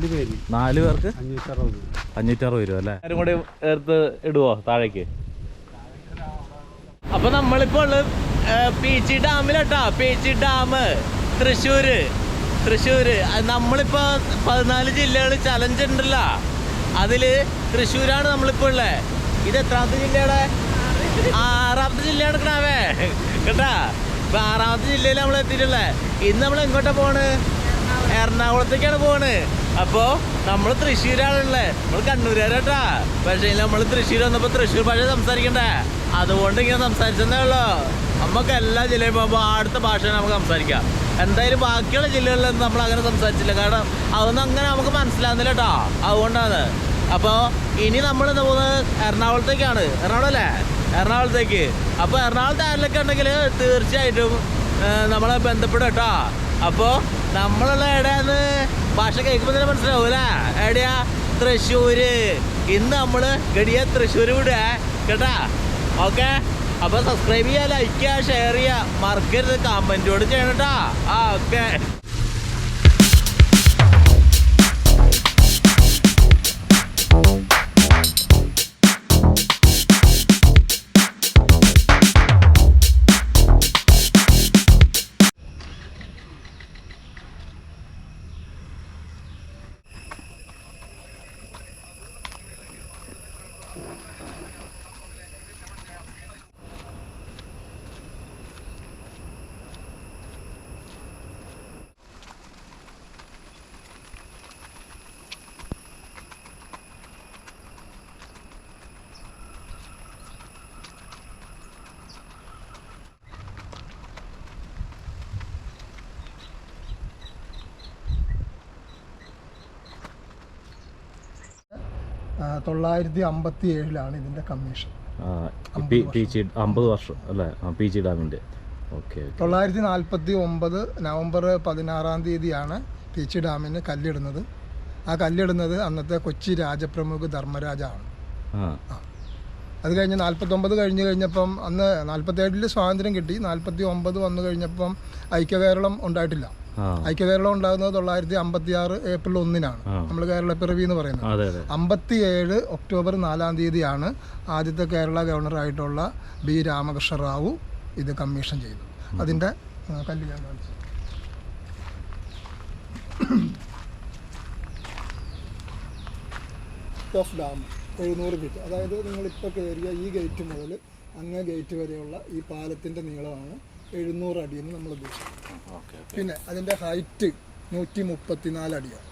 നാല് പേര്. നാല് പേർക്ക്? അഞ്ഞൂറ്ററുപത് അഞ്ഞൂറ്ററുപത് രൂപ അല്ലേ? കൂടി എടുത്ത് ഇടുവോ താഴേക്ക്? അപ്പൊ നമ്മളിപ്പോ ഉള്ളത് പീച്ചി ഡാമിലട്ടാ. പീച്ചി ഡാം തൃശ്ശൂര്. തൃശ്ശൂര്. നമ്മളിപ്പോ പതിനാല് ജില്ലകൾ ചലഞ്ച് ഉണ്ടല്ലോ. അതിൽ തൃശ്ശൂരാണ് നമ്മളിപ്പോ ഉള്ളത് ഇത് എത്രാമത്തെ ജില്ലയുടെ? ആറാമത്തെ ജില്ലയാണ് കിടാവേ കേട്ടാ? ഇപ്പൊ ആറാമത്തെ ജില്ലയിൽ നമ്മൾ എത്തിയിട്ടുള്ളത് ഇന്ന് നമ്മൾ എങ്ങോട്ടാ പോണ്? എറണാകുളത്തേക്കാണ് പോണ്. അപ്പോ നമ്മൾ തൃശ്ശൂരാണുള്ളത് നമ്മൾ കണ്ണൂരാരാട്ടാ പക്ഷേ നമ്മൾ തൃശ്ശൂർ വന്നപ്പോ തൃശ്ശൂർ ഭാഷ സംസാരിക്കണ്ടേ? അതുകൊണ്ട് ഇങ്ങനെ സംസാരിച്ചതേ ഉള്ളൂ. നമുക്ക് എല്ലാ ജില്ലയും പോകുമ്പോൾ അടുത്ത ഭാഷ നമുക്ക് സംസാരിക്കാം. എന്തായാലും ബാക്കിയുള്ള ജില്ലകളിലൊന്നും നമ്മൾ അങ്ങനെ സംസാരിച്ചില്ല. കാരണം അതൊന്നും അങ്ങനെ നമുക്ക് മനസ്സിലാകുന്നില്ല കേട്ടോ അതുകൊണ്ടാണ്. അപ്പോൾ ഇനി നമ്മൾ പോകുന്നത്? എറണാകുളത്തേക്കാണ്. എറണാകുളം അല്ലേ എറണാകുളത്തേക്ക്. അപ്പോൾ എറണാകുളത്ത് ആരിലൊക്കെ ഉണ്ടെങ്കിൽ തീർച്ചയായിട്ടും നമ്മളെ ബന്ധപ്പെടും കേട്ടോ അപ്പോൾ നമ്മളുള്ള എവിടെയാന്ന്? ഭാഷ കേൾക്കുമ്പോൾ തന്നെ മനസ്സിലാവൂലേ എവിടെയാ? തൃശ്ശൂര്. ഇന്ന് നമ്മൾ ഗടിയ തൃശ്ശൂർ വിടുക കേട്ടാ? ഓക്കെ? അപ്പോൾ സബ്സ്ക്രൈബ് ചെയ്യാ ലൈക്ക് ചെയ്യുക ഷെയർ ചെയ്യുക മറക്കരുത് കമന്റോട് ചെയ്യണം കേട്ടാ. ആ ഓക്കെ. തൊള്ളായിരത്തി അമ്പത്തി ഏഴിലാണ് ഇതിന്റെ കമ്മീഷൻ. അമ്പത് വർഷം. അല്ലേ? പി ജി ഡാമിന്റെ ഓക്കെ തൊള്ളായിരത്തി നാൽപ്പത്തി ഒമ്പത് നവംബർ പതിനാറാം തീയതിയാണ് പി ചി ഡാമിന് കല്ലിടുന്നത്. ആ കല്ലിടുന്നത് അന്നത്തെ കൊച്ചി രാജപ്രമുഖ് ധർമ്മരാജാണ്. അത് കഴിഞ്ഞ് നാൽപ്പത്തൊമ്പത് കഴിഞ്ഞ് കഴിഞ്ഞപ്പം അന്ന് നാൽപ്പത്തേഴിൽ സ്വാതന്ത്ര്യം കിട്ടി. നാൽപ്പത്തി ഒമ്പത് വന്നു കഴിഞ്ഞപ്പം ഐക്യകേരളം ഉണ്ടായിട്ടില്ല. ഐക്യകേരളം ഉണ്ടാകുന്നത് തൊള്ളായിരത്തി അമ്പത്തി ആറ് ഏപ്രിൽ ഒന്നിനാണ്. നമ്മൾ കേരള പിറവി എന്ന് പറയുന്നത്. അതെ അതെ. അമ്പത്തി ഏഴ് ഒക്ടോബർ നാലാം തീയതിയാണ് ആദ്യത്തെ കേരള ഗവർണറായിട്ടുള്ള ബി രാമകൃഷ്ണ റാവു ഇത് കമ്മീഷൻ ചെയ്തു അതിന്റെ കല്ല് ഞാൻ കാണിച്ചു. ഓഫ് ഡാം എഴുന്നൂറ് ഫീറ്റ് അതായത് നിങ്ങളിപ്പോൾ കയറിയ ഈ ഗേറ്റ് മുതൽ അങ്ങേ ഗേറ്റ് വരെയുള്ള ഈ പാലത്തിന്റെ നീളമാണ് എഴുന്നൂറ് അടിയാണ് നമ്മൾ ഉദ്ദേശിക്കുന്നത്. പിന്നെ അതിന്റെ ഹൈറ്റ് നൂറ്റി മുപ്പത്തിനാല് അടിയാണ്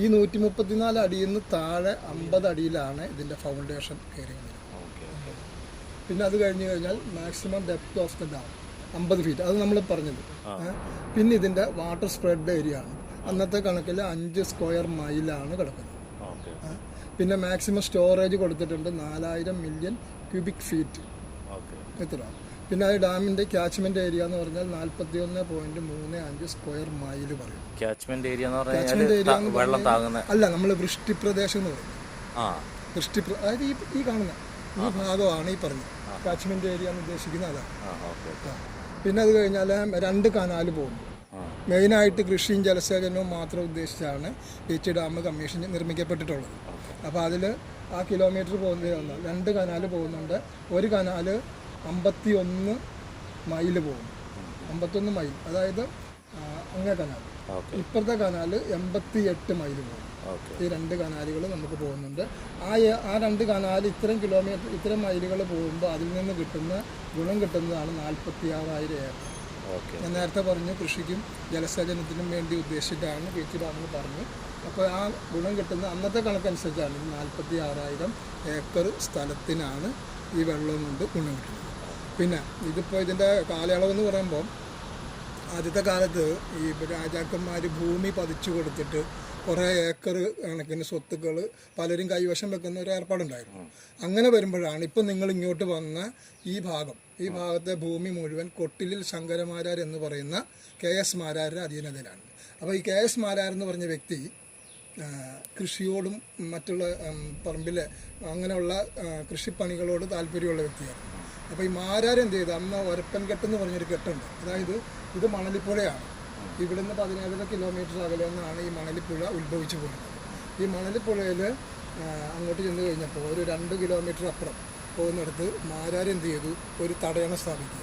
ഈ നൂറ്റി മുപ്പത്തിനാല് അടിയിൽ നിന്ന് താഴെ അമ്പത് അടിയിലാണ് ഇതിന്റെ ഫൗണ്ടേഷൻ കയറി പിന്നെ അത് കഴിഞ്ഞ് കഴിഞ്ഞാൽ maximum depth of the dam അമ്പത് ഫീറ്റ് അത് നമ്മൾ പറഞ്ഞത്. പിന്നെ ഇതിന്റെ വാട്ടർ സ്പ്രെഡ് ഏരിയ ആണ്. അന്നത്തെ കണക്കിൽ അഞ്ച് സ്ക്വയർ മൈലാണ് കിടക്കുന്നത്. പിന്നെ മാക്സിമം സ്റ്റോറേജ് കൊടുത്തിട്ടുണ്ട് നാലായിരം മില്യൺ ക്യൂബിക് ഫീറ്റ് എത്ര പിന്നെ അത് ഡാമിന്റെ ക്യാച്ച്മെന്റ് ഏരിയ എന്ന് പറഞ്ഞാൽ നാൽപ്പത്തി ഒന്ന് പോയിന്റ് മൂന്ന് അഞ്ച് സ്ക്വയർ മൈൽ പറയും. ക്യാച്ച്മെന്റ് ഏരിയ എന്ന് പറഞ്ഞാൽ വെള്ളം താകുന്ന അല്ല നമ്മൾ വൃഷ്ടിപ്രദേശം എന്ന് പറയും. വൃഷ്ടി അതായത് ഈ ഈ കാണുന്ന ഈ ഭാഗമാണ് ഈ പറഞ്ഞത്. കാച്ച്മെന്റ് ഏരിയ എന്ന് ഉദ്ദേശിക്കുന്നത് അതാണ്. പിന്നെ അത് കഴിഞ്ഞാൽ രണ്ട് കനാൽ പോകുന്നു. മെയിനായിട്ട് കൃഷിയും ജലസേചനവും മാത്രം ഉദ്ദേശിച്ചാണ് ബീച്ച് ഡാം കമ്മീഷൻ നിർമ്മിക്കപ്പെട്ടിട്ടുള്ളത്. അപ്പോൾ അതിൽ ആ കിലോമീറ്റർ വന്നാൽ രണ്ട് കനാൽ പോകുന്നുണ്ട്. ഒരു കനാല് അമ്പത്തി ഒന്ന് മൈൽ പോകും. അമ്പത്തൊന്ന് മൈൽ. അതായത് അങ്ങനെ അങ്ങേ കനാൽ. ഇപ്പോഴത്തെ കനാല് എൺപത്തി എട്ട് മൈൽ പോകും. ഈ രണ്ട് കനാലുകൾ നമുക്ക് പോകുന്നുണ്ട്. ആ ആ രണ്ട് കനാൽ ഇത്രയും കിലോമീറ്റർ ഇത്രയും മൈലുകൾ പോകുമ്പോൾ അതിൽ നിന്ന് കിട്ടുന്ന ഗുണം കിട്ടുന്നതാണ് നാൽപ്പത്തി ആറായിരം ഏക്കർ. ഓക്കെ. ഞാൻ നേരത്തെ പറഞ്ഞു കൃഷിക്കും ജലസേചനത്തിനും വേണ്ടി ഉദ്ദേശിച്ചിട്ടാണ് ഡാമെന്ന് പറഞ്ഞു. അപ്പോൾ ആ ഗുണം കിട്ടുന്ന അന്നത്തെ കണക്കനുസരിച്ചാണ് നാൽപ്പത്തി ആറായിരം ഏക്കർ സ്ഥലത്തിനാണ് ഈ വെള്ളം കൊണ്ട് ഗുണം കിട്ടുന്നത്. പിന്നെ ഇതിപ്പോൾ ഇതിന്റെ കാലയളവെന്ന് പറയുമ്പോൾ ആദ്യത്തെ കാലത്ത് ഈ രാജാക്കന്മാർ ഭൂമി പതിച്ചു കൊടുത്തിട്ട് കുറേ ഏക്കർ കണക്കിന് സ്വത്തുക്കൾ പലരും കൈവശം വെക്കുന്ന ഒരു ഏർപ്പാടുണ്ടായിരുന്നു. അങ്ങനെ വരുമ്പോഴാണ് ഇപ്പം നിങ്ങൾ ഇങ്ങോട്ട് വന്ന ഈ ഭാഗം. ഈ ഭാഗത്തെ ഭൂമി മുഴുവൻ കൊട്ടിലിൽ ശങ്കരമാരാർ എന്ന് പറയുന്ന കെ എസ് മാരാരുടെ അധീനതയിലാണ്. അപ്പോൾ ഈ കെ എസ് മാരാർ എന്ന് പറഞ്ഞ വ്യക്തി കൃഷിയോടും മറ്റുള്ള പറമ്പിലെ അങ്ങനെയുള്ള കൃഷിപ്പണികളോട് താല്പര്യമുള്ള വ്യക്തിയാണ് അപ്പോൾ ഈ മാരാർ എന്ത് ചെയ്തു? അന്ന് ഒരപ്പൻകെട്ട് എന്ന് പറഞ്ഞൊരു കെട്ടുണ്ട്. അതായത് ഇത് മണലിപ്പുഴയാണ്. ഇവിടുന്ന് പതിനേഴര കിലോമീറ്റർ അകലെ നിന്നാണ് ഈ മണലിപ്പുഴ ഉത്ഭവിച്ചു പോകുന്നത് ഈ മണലിപ്പുഴയിൽ അങ്ങോട്ട് ചെന്ന് കഴിഞ്ഞപ്പോൾ ഒരു രണ്ട് കിലോമീറ്റർ അപ്പുറം പോകുന്നിടത്ത് മാരാർ എന്ത് ചെയ്തു? ഒരു തടയണ സ്ഥാപിക്കുക.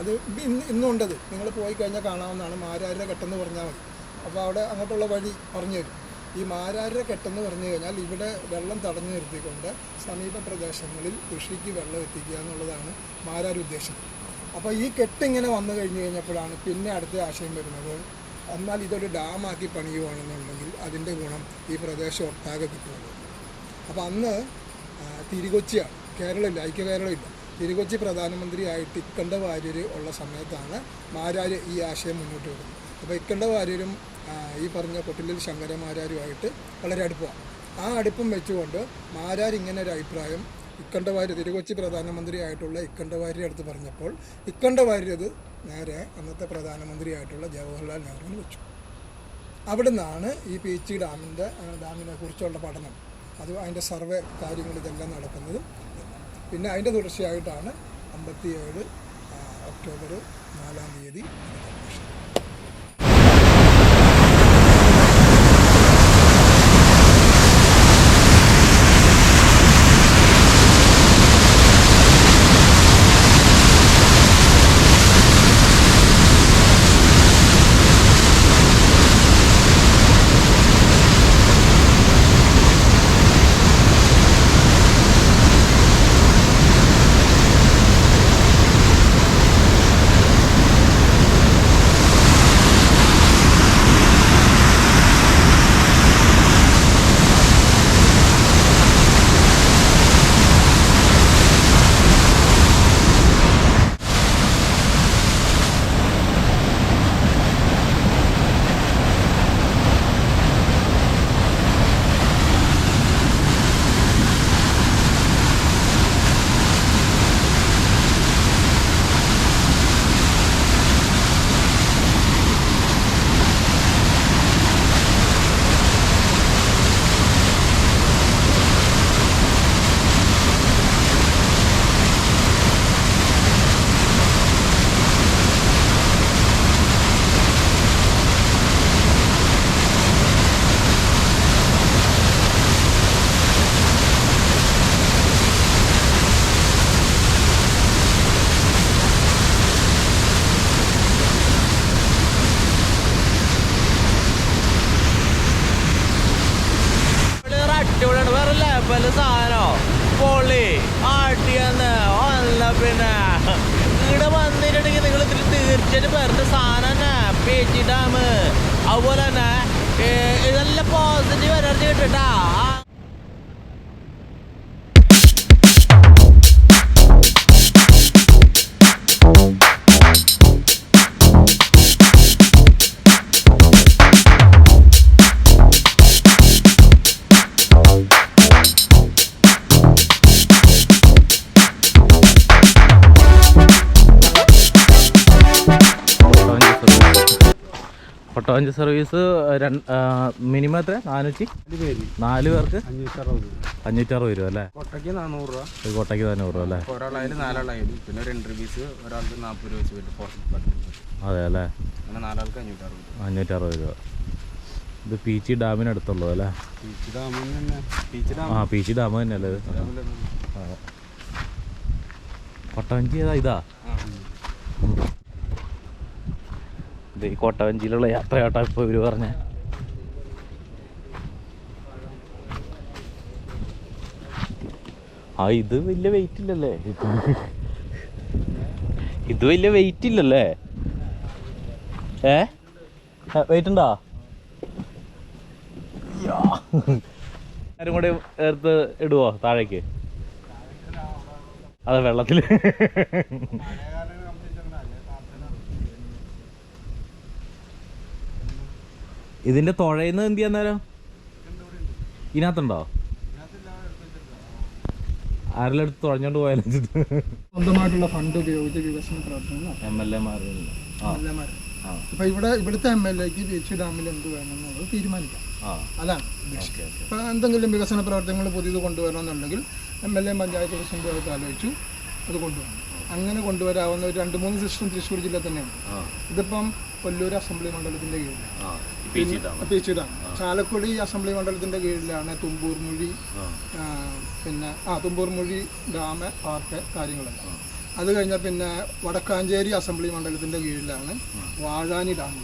അത് ഇന്ന് ഇന്നുണ്ടത് നിങ്ങൾ പോയി കഴിഞ്ഞാൽ കാണാവുന്നതാണ് മാരാരുടെ കെട്ടെന്ന് പറഞ്ഞാൽ മതി. അപ്പോൾ അവിടെ അങ്ങോട്ടുള്ള വഴി പറഞ്ഞു തരും. ഈ മാരാരുടെ കെട്ടെന്ന് പറഞ്ഞു കഴിഞ്ഞാൽ ഇവിടെ വെള്ളം തടഞ്ഞു നിർത്തിക്കൊണ്ട് സമീപ പ്രദേശങ്ങളിൽ കൃഷിക്ക് വെള്ളം എത്തിക്കുക എന്നുള്ളതാണ് മാരാർ ഉദ്ദേശം. അപ്പോൾ ഈ കെട്ടിങ്ങനെ വന്നു കഴിഞ്ഞ് കഴിഞ്ഞപ്പോഴാണ് പിന്നെ അടുത്ത ആശയം വരുന്നത് എന്നാൽ ഇതൊരു ഡാമാക്കി പണിയുവാണെന്നുണ്ടെങ്കിൽ അതിന്റെ ഗുണം ഈ പ്രദേശം ഒട്ടാകെ കിട്ടുമല്ലോ അപ്പോൾ അന്ന് തിരുകൊച്ചിയാണ് കേരളമില്ല ഐക്യ കേരളമില്ല. തിരുകൊച്ചി പ്രധാനമന്ത്രിയായിട്ട് ഇക്കണ്ട വാര്യർ ഉള്ള സമയത്താണ് മാരാർ ഈ ആശയം മുന്നോട്ട് വെക്കുന്നത്. അപ്പോൾ ഇക്കണ്ട വാര്യരും ഈ പറഞ്ഞ കൊട്ടിലിൽ ശങ്കരമാരാരുമായിട്ട് വളരെ അടുപ്പമാണ്. ആ അടുപ്പം വെച്ചുകൊണ്ട് മാരാർ ഇങ്ങനെ ഒരു അഭിപ്രായം ഇക്കണ്ടവാര്യ തിരുകൊച്ചി പ്രധാനമന്ത്രിയായിട്ടുള്ള ഇക്കണ്ടവാര്യരുടെ അടുത്ത് പറഞ്ഞപ്പോൾ ഇക്കണ്ടവാര്യത് നേരെ അന്നത്തെ പ്രധാനമന്ത്രിയായിട്ടുള്ള ജവഹർലാൽ നെഹ്റുവിന് വെച്ചു. അവിടെ നിന്നാണ് ഈ എച്ച് ഡാമിന്റെ ഡാമിനെ കുറിച്ചുള്ള പഠനം. അത് അതിന്റെ സർവേ കാര്യങ്ങൾ ഇതെല്ലാം നടക്കുന്നത്. പിന്നെ അതിന്റെ തുടർച്ചയായിട്ടാണ് അമ്പത്തിയേഴ് ഒക്ടോബർ നാലാം തീയതി ഡാം അതുപോലെ തന്നെ ഇതെല്ലാം പോസിറ്റീവ് എനർജി കിട്ടുട്ടാ ഒട്ടവഞ്ചി സർവീസ് മിനിമം എത്ര? നാനൂറ്റി? നാല് പേർക്ക്? അഞ്ഞൂറ്ററുപത് രൂപ അല്ലേ? കൊട്ടയ്ക്ക് നാനൂറ് രൂപ. കോട്ടയ്ക്ക് നാനൂറ് രൂപ അല്ലേ? ഒരാളായാലും നാലാളായാലും പിന്നെ ഒരു എൻട്രി ഫീസ് ഒരാൾക്ക് നാൽപ്പത് രൂപ വെച്ച് വരും ഫോർട്ടി ഡിപ്പാർട്ട്മെന്റ് അതെ അല്ലേ? അങ്ങനെ നാലാൾക്ക് അഞ്ഞൂറ്ററുപത് രൂപ. ഇത് പീച്ചി ഡാമിന് തന്നെ. അല്ലേ ആ പീച്ചി ഡാം തന്നെയല്ലേ. കൊട്ടവഞ്ചി ഏതാ ഇതാ? ഇത് ഈ കോട്ടവഞ്ചിയിലുള്ള യാത്രയാട്ടാ ഇപ്പോൾ ഇവർ പറഞ്ഞ. ആ ഇത് വലിയ വെയിറ്റ് ഇല്ലല്ലേ? ഇത് വലിയ വെയിറ്റ് ഇല്ലല്ലേ? ഏ? വെയിറ്റ് ഉണ്ടോ? ആരും കൂടെ എടുത്ത് ഇടുവോ താഴേക്ക്? അതെ വെള്ളത്തിൽ ഇതിന്റെ തുഴയുന്നത് എന്ത് ചെയ്യാൻ നേരം? ഇതിനകത്തുണ്ടോ? ആരെല്ലാം എടുത്ത് തുഴഞ്ഞോണ്ട് പോയാലും സ്വന്തമായിട്ടുള്ള ഫണ്ട് ഉപയോഗിച്ച് വികസന പ്രവർത്തനങ്ങൾ എം എൽ അപ്പോൾ ഇവിടെ ഇവിടുത്തെ എം എൽ എക്ക് പീച്ചി ഡാമിൽ എന്ത് വേണമെന്നുള്ളത് തീരുമാനിക്കാം. അതാണ് ഇപ്പൊ എന്തെങ്കിലും വികസന പ്രവർത്തനങ്ങൾ പുതിയത് കൊണ്ടുവരണമെന്നുണ്ടെങ്കിൽ എം എൽ എ പഞ്ചായത്ത് പ്രസിഡന്റുമായിട്ട് ആലോചിച്ചു അത് കൊണ്ടുവന്നു അങ്ങനെ കൊണ്ടുവരാവുന്ന ഒരു രണ്ട് മൂന്ന് സിസ്റ്റം തൃശ്ശൂർ ജില്ല തന്നെയാണ്. ഇതിപ്പം കൊല്ലൂർ അസംബ്ലി മണ്ഡലത്തിന്റെ കീഴിൽ. ആ പീച്ചി ഡാം ചാലക്കുടി അസംബ്ലി മണ്ഡലത്തിന്റെ കീഴിലാണ് തുമ്പൂർ മൊഴി ആ. ആ, പിന്നെ ആ തുമ്പൂർ മൊഴി ഡാം പാർക്ക് കാര്യങ്ങളെല്ലാം. അത് കഴിഞ്ഞാൽ പിന്നെ വടക്കാഞ്ചേരി അസംബ്ലി മണ്ഡലത്തിന്റെ കീഴിലാണ് വാഴാനി ഡാം.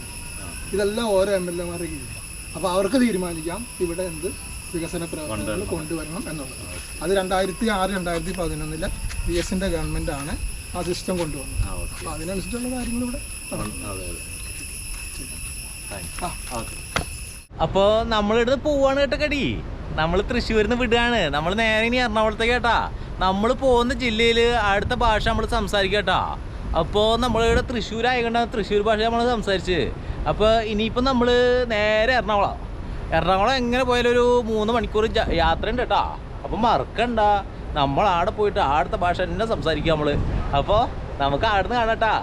ഇതെല്ലാം ഓരോ എം എൽ എമാരുടെ കീഴിലാണ് അപ്പോൾ അവർക്ക് തീരുമാനിക്കാം ഇവിടെ എന്ത് വികസന പ്രവർത്തനങ്ങൾ കൊണ്ടുവരണം. എന്നുള്ളത്. അത് രണ്ടായിരത്തി ആറ് രണ്ടായിരത്തി പതിനൊന്നിലെ പി എസിന്റെ ഗവൺമെന്റാണ് ആ സിസ്റ്റം കൊണ്ടുവന്നു അപ്പോൾ അതിനനുസരിച്ചുള്ള കാര്യങ്ങൾ ഇവിടെ അപ്പോ അപ്പോൾ നമ്മളിവിടുന്ന് പോവാണ് കേട്ടോ കടി. നമ്മൾ തൃശ്ശൂരിൽ നിന്ന് വിടുകയാണ്. നമ്മൾ നേരെ ഇനി എറണാകുളത്തേക്ക് കേട്ടാ. നമ്മൾ പോകുന്ന ജില്ലയിൽ അടുത്ത ഭാഷ നമ്മൾ സംസാരിക്കുക കേട്ടാ. അപ്പോൾ നമ്മളിവിടെ തൃശ്ശൂർ ആയതുകൊണ്ട് തൃശ്ശൂർ ഭാഷ നമ്മൾ സംസാരിച്ച്. അപ്പോൾ ഇനിയിപ്പോൾ നമ്മൾ നേരെ എറണാകുളം. എറണാകുളം എങ്ങനെ പോയാലും ഒരു മൂന്ന് മണിക്കൂർ യാത്രയുണ്ട് യാത്ര ഉണ്ട് കേട്ടാ. അപ്പോൾ മറക്കണ്ട. നമ്മൾ ആടെ പോയിട്ട് ആടുത്ത ഭാഷ തന്നെ സംസാരിക്കുക നമ്മൾ അപ്പോൾ നമുക്ക് അവിടുന്ന് കാണാട്ടാ